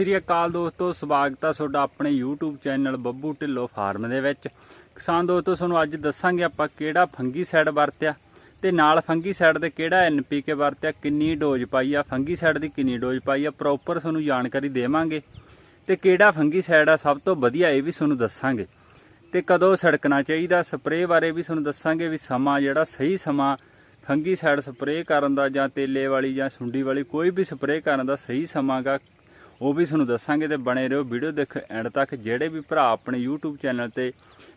ਸਤਿ ਸ੍ਰੀ ਅਕਾਲ ਦੋਸਤੋ, ਸਵਾਗਤ ਆ ਤੁਹਾਡਾ ਆਪਣੇ YouTube channel Babbu Dhillon farm ਦੇ ਵਿੱਚ। ਕਿਸਾਨ ਦੋਸਤੋ, ਤੁਹਾਨੂੰ ਅੱਜ ਦੱਸਾਂਗੇ ਆਪਾਂ ਕਿਹੜਾ ਫੰਗੀਸਾਈਡ ਵਰਤਿਆ ਤੇ ਨਾਲ ਫੰਗੀਸਾਈਡ ਦੇ ਕਿਹੜਾ NPK ਵਰਤਿਆ, ਕਿੰਨੀ ਡੋਜ਼ ਪਾਈ ਆ, ਫੰਗੀਸਾਈਡ ਦੀ ਕਿੰਨੀ ਡੋਜ਼ ਪਾਈ ਆ ਪ੍ਰੋਪਰ ਤੁਹਾਨੂੰ ਜਾਣਕਾਰੀ ਦੇਵਾਂਗੇ। ਤੇ ਕਿਹੜਾ ਫੰਗੀਸਾਈਡ ਆ, ਸਭ ਤੋਂ ਵਧੀਆ ਇਹ ਵੀ ਤੁਹਾਨੂੰ ਦੱਸਾਂਗੇ। ਤੇ ਕਦੋਂ ਛੜਕਣਾ ਚਾਹੀਦਾ, ਸਪਰੇਅ ਬਾਰੇ ਵੀ ਤੁਹਾਨੂੰ ਦੱਸਾਂਗੇ ਵੀ ਸਮਾਂ ਜਿਹੜਾ ਸਹੀ ਸਮਾਂ ਫੰਗੀਸਾਈਡ ਸਪਰੇਅ ਕਰਨ ਦਾ ਜਾਂ ਤੇਲੇ ਵਾਲੀ ਜਾਂ ਸੁੰਡੀ ਵਾਲੀ ਕੋਈ ਵੀ ਸਪਰੇਅ ਕਰਨ ਦਾ ਸਹੀ ਸਮਾਂ ਗਾ ਉਹ ਵੀ ਤੁਹਾਨੂੰ ਦੱਸਾਂਗੇ ਤੇ ਬਣੇ ਰਹੋ ਵੀਡੀਓ ਦੇਖ ਐਂਡ ਤੱਕ। ਜਿਹੜੇ ਵੀ ਭਰਾ ਆਪਣੇ YouTube ਚੈਨਲ ਤੇ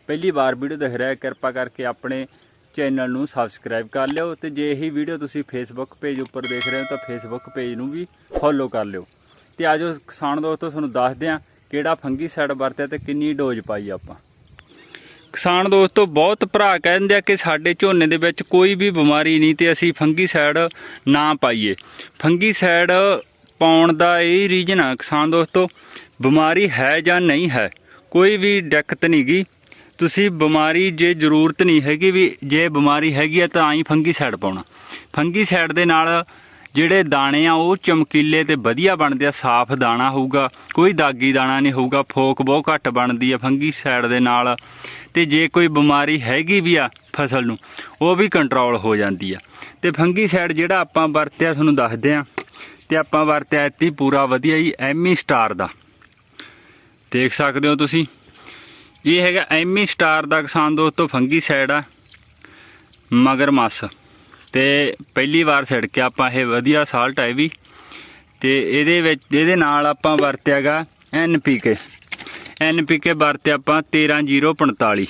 ਪਹਿਲੀ ਵਾਰ ਵੀਡੀਓ ਦੇਖ ਰਿਹਾ ਕਿਰਪਾ ਕਰਕੇ ਆਪਣੇ ਚੈਨਲ ਨੂੰ ਸਬਸਕ੍ਰਾਈਬ ਕਰ ਲਿਓ ਤੇ ਜੇ ਇਹੀ ਵੀਡੀਓ ਤੁਸੀਂ ਫੇਸਬੁੱਕ ਪੇਜ ਉੱਪਰ ਦੇਖ ਰਹੇ ਹੋ ਤਾਂ ਫੇਸਬੁੱਕ ਪੇਜ ਨੂੰ ਵੀ ਫੋਲੋ ਕਰ ਲਿਓ। ਤੇ ਆਜੋ ਕਿਸਾਨ ਦੋਸਤੋ, ਤੁਹਾਨੂੰ ਦੱਸਦੇ ਆ ਕਿਹੜਾ ਫੰਗੀਸਾਈਡ ਵਰਤਿਆ ਤੇ ਕਿੰਨੀ ਡੋਜ਼ ਪਾਈ ਆਪਾਂ। ਕਿਸਾਨ ਦੋਸਤੋ, ਬਹੁਤ ਭਰਾ ਕਹਿੰਦੇ ਆ ਕਿ ਸਾਡੇ ਝੋਨੇ ਦੇ ਵਿੱਚ ਕੋਈ ਵੀ ਬਿਮਾਰੀ ਨਹੀਂ ਤੇ ਅਸੀਂ ਫੰਗੀਸਾਈਡ ਨਾ ਪਾਈਏ। ਫੰਗੀਸਾਈਡ ਪਾਉਣ ਦਾ ਇਹ ਰੀਜਨ ਆ। ਕਿਸਾਨ ਦੋਸਤੋ, ਬਿਮਾਰੀ ਹੈ ਜਾਂ ਨਹੀਂ ਹੈ, ਕੋਈ ਵੀ ਦਿੱਕਤ ਨਹੀਂ ਗੀ। ਤੁਸੀਂ ਬਿਮਾਰੀ ਜੇ ਜ਼ਰੂਰਤ ਨਹੀਂ ਹੈਗੀ ਵੀ, ਜੇ ਬਿਮਾਰੀ ਹੈਗੀ ਆ ਤਾਂ ਆਈ ਫੰਗੀਸਾਈਡ ਪਾਉਣਾ। ਫੰਗੀਸਾਈਡ ਦੇ ਨਾਲ ਜਿਹੜੇ ਦਾਣੇ ਆ, ਉਹ ਚਮਕੀਲੇ ਤੇ ਵਧੀਆ ਬਣਦੇ ਆ, ਸਾਫ਼ ਦਾਣਾ ਹੋਊਗਾ, ਕੋਈ ਦਾਗੀ ਦਾਣਾ ਨਹੀਂ ਹੋਊਗਾ, ਫੋਕ ਬਹੁਤ ਘੱਟ ਬਣਦੀ ਆ ਫੰਗੀਸਾਈਡ ਦੇ ਨਾਲ। ਤੇ ਜੇ ਕੋਈ ਬਿਮਾਰੀ ਹੈਗੀ ਵੀ ਆ ਫਸਲ ਨੂੰ, ਉਹ ਵੀ ਕੰਟਰੋਲ ਹੋ ਜਾਂਦੀ ਆ। ਤੇ ਫੰਗੀਸਾਈਡ ਜਿਹੜਾ ਆਪਾਂ ਵਰਤਿਆ, ਤੁਹਾਨੂੰ ਦੱਸਦੇ ਆ ਤੇ ਆਪਾਂ ਵਰਤਿਆ ਇੱਥੇ ਪੂਰਾ ਵਧੀਆ ਜੀ, ਐਮੀ ਸਟਾਰ ਦਾ। ਦੇਖ ਸਕਦੇ ਹੋ ਤੁਸੀਂ। ਇਹ ਹੈਗਾ ਐਮੀ ਸਟਾਰ ਦਾ ਕਿਸਾਨ ਦੋਸਤੋ ਫੰਗੀਸਾਈਡ ਆ, ਮਗਰਮੱਛ। ਤੇ ਪਹਿਲੀ ਵਾਰ ਛਿੜਕਿਆ ਆਪਾਂ ਇਹ ਵਧੀਆ ਸਾਲਟ ਹੈ ਵੀ। ਤੇ ਇਹਦੇ ਵਿੱਚ, ਇਹਦੇ ਨਾਲ ਆਪਾਂ ਵਰਤਿਆਗਾ ਐਨਪੀਕੇ ਐਨਪੀਕੇ ਵਰਤਿਆ ਆਪਾਂ 13045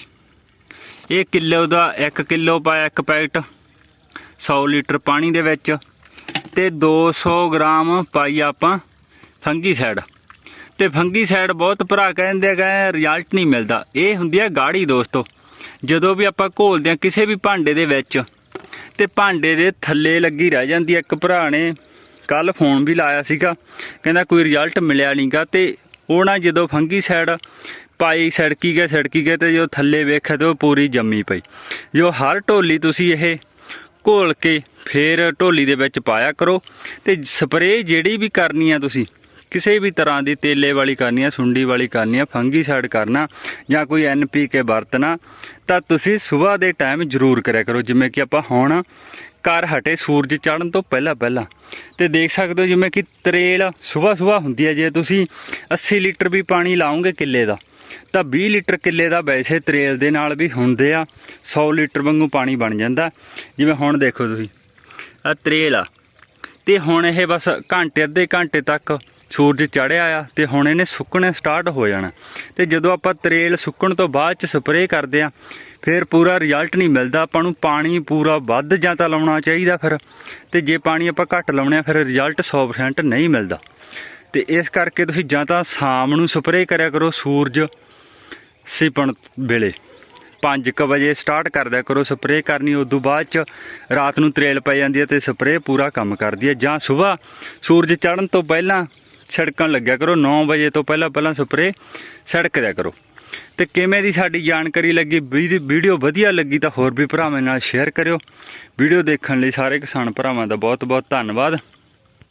ਇਹ ਕਿਲੋ ਦਾ 1 ਕਿਲੋ ਪਾਇਆ ਇੱਕ ਪੈਕਟ 100 ਲੀਟਰ ਪਾਣੀ ਦੇ ਵਿੱਚ। ਤੇ 200 ਗ੍ਰਾਮ ਪਾਈ ਆਪਾਂ ਫੰਗੀਸਾਈਡ। ਤੇ ਫੰਗੀਸਾਈਡ ਬਹੁਤ ਭਰਾ ਕਹਿੰਦੇ ਆ ਕਿ ਰਿਜ਼ਲਟ ਨਹੀਂ ਮਿਲਦਾ। ਇਹ ਹੁੰਦੀ ਆ ਗਾੜੀ ਦੋਸਤੋ। ਜਦੋਂ ਵੀ ਆਪਾਂ ਘੋਲਦੇ ਆ ਕਿਸੇ ਵੀ ਭਾਂਡੇ ਦੇ ਵਿੱਚ, ਤੇ ਭਾਂਡੇ ਦੇ ਥੱਲੇ ਲੱਗੀ ਰਹਿ ਜਾਂਦੀ ਆ ਇੱਕ ਭਰਾ ਨੇ। ਕੱਲ ਫੋਨ ਵੀ ਲਾਇਆ ਸੀਗਾ, ਕਹਿੰਦਾ ਕੋਈ ਰਿਜ਼ਲਟ ਮਿਲਿਆ ਨਹੀਂਗਾ। ਤੇ ਉਹ ਨਾ ਜਦੋਂ ਫੰਗੀਸਾਈਡ ਪਾਈ, ਸੜਕੀ ਗਏ ਸੜਕੀ ਗਏ, ਤੇ ਜੋ ਥੱਲੇ ਵੇਖਿਆ ਤੇ ਉਹ ਪੂਰੀ ਜੰਮੀ ਪਈ। ਜੋ ਹਰ ਢੋਲੀ ਤੁਸੀਂ ਇਹ ਘੋਲ ਕੇ ਫਿਰ ਢੋਲੀ ਦੇ ਵਿੱਚ ਪਾਇਆ ਕਰੋ ਤੇ ਸਪਰੇਅ ਜਿਹੜੀ ਵੀ ਕਰਨੀ ਆ ਤੁਸੀਂ, ਕਿਸੇ ਵੀ ਤਰ੍ਹਾਂ ਦੀ ਤੇਲੇ ਵਾਲੀ ਕਰਨੀ ਆ, ਸੁੰਡੀ ਵਾਲੀ ਕਰਨੀ ਆ, ਫੰਗੀਸਾਈਡ ਕਰਨਾ ਜਾਂ ਕੋਈ ਐਨਪੀਕੇ ਵਰਤਣਾ, ਤਾਂ ਤੁਸੀਂ ਸਵੇਰ ਦੇ ਟਾਈਮ ਜ਼ਰੂਰ ਕਰਿਆ ਕਰੋ, ਜਿਵੇਂ ਕਿ ਆਪਾਂ ਹੁਣ ਘਰ ਹਟੇ ਸੂਰਜ ਚੜ੍ਹਨ ਤੋਂ ਪਹਿਲਾਂ ਪਹਿਲਾਂ। ਤੇ ਦੇਖ ਸਕਦੇ ਹੋ ਜਿਵੇਂ ਕਿ ਤਰੇਲ ਸਵੇਰ ਸਵੇਰ ਹੁੰਦੀ ਹੈ। ਜੇ ਤੁਸੀਂ 80 ਲੀਟਰ ਵੀ ਪਾਣੀ ਲਾਉਂਗੇ ਕਿੱਲੇ ਦਾ, ਤਾਂ 20 ਲੀਟਰ ਕਿੱਲੇ ਦਾ ਵੈਸੇ ਤਰੇਲ ਦੇ ਨਾਲ ਵੀ ਹੁੰਦੇ ਆ। 100 ਲੀਟਰ ਵਾਂਗੂ ਪਾਣੀ ਬਣ ਜਾਂਦਾ। ਜਿਵੇਂ ਹੁਣ ਦੇਖੋ ਤੁਸੀਂ ਆ ਤਰੇਲ ਆ। ਤੇ ਹੁਣ ਇਹ ਬਸ ਘੰਟੇ, ਅੱਧੇ ਘੰਟੇ ਤੱਕ ਸੂਰਜ ਚੜ੍ਹਿਆ ਆ ਤੇ ਹੁਣ ਇਹਨੇ ਸੁੱਕਣਾ ਸਟਾਰਟ ਹੋ ਜਾਣਾ। ਤੇ ਜਦੋਂ ਆਪਾਂ ਤਰੇਲ ਸੁੱਕਣ ਤੋਂ ਬਾਅਦ ਚ ਸਪਰੇਅ ਕਰਦੇ ਆ, ਫਿਰ ਪੂਰਾ ਰਿਜ਼ਲਟ ਨਹੀਂ ਮਿਲਦਾ। ਆਪਾਂ ਨੂੰ ਪਾਣੀ ਪੂਰਾ ਵੱਧ ਜਾਂ ਤਾਂ ਲਾਉਣਾ ਚਾਹੀਦਾ ਫਿਰ। ਤੇ ਜੇ ਪਾਣੀ ਆਪਾਂ ਘੱਟ ਲਾਉਣੇ ਆ, ਫਿਰ ਰਿਜ਼ਲਟ 100% ਨਹੀਂ ਮਿਲਦਾ। ਤੇ ਇਸ ਕਰਕੇ ਤੁਸੀਂ ਜਾਂ ਤਾਂ ਸ਼ਾਮ ਨੂੰ ਸਪਰੇਅ ਕਰਿਆ ਕਰੋ ਸੂਰਜ ਸਿਪਣ ਵੇਲੇ। 5:00 ਵਜੇ ਸਟਾਰਟ ਕਰਦਿਆ ਕਰੋ ਸਪਰੇਅ ਕਰਨੀ, ਉਦੋਂ ਬਾਅਦ ਚ ਰਾਤ ਨੂੰ ਤਰੇਲ ਪੈ ਜਾਂਦੀ ਹੈ ਤੇ ਸਪਰੇਅ ਪੂਰਾ ਕੰਮ ਕਰਦੀ ਹੈ ਜਾਂ ਸਵੇਰ ਸੂਰਜ ਚੜ੍ਹਨ ਤੋਂ ਪਹਿਲਾਂ ਛਿੜਕਣ ਲੱਗਿਆ ਕਰੋ 9 ਵਜੇ ਤੋਂ ਪਹਿਲਾਂ ਪਹਿਲਾਂ ਸਪਰੇਅ ਛਿੜਕ ਦਿਆ ਕਰੋ। ਤੇ ਕਿਵੇਂ ਦੀ ਸਾਡੀ ਜਾਣਕਾਰੀ ਲੱਗੀ ਵੀਡੀਓ ਵਧੀਆ ਲੱਗੀ ਤਾਂ ਹੋਰ ਵੀ ਭਰਾਵਾਂ ਨਾਲ ਸ਼ੇਅਰ ਕਰਿਓ। ਵੀਡੀਓ ਦੇਖਣ ਲਈ ਸਾਰੇ ਕਿਸਾਨ ਭਰਾਵਾਂ ਦਾ ਬਹੁਤ ਬਹੁਤ ਧੰਨਵਾਦ।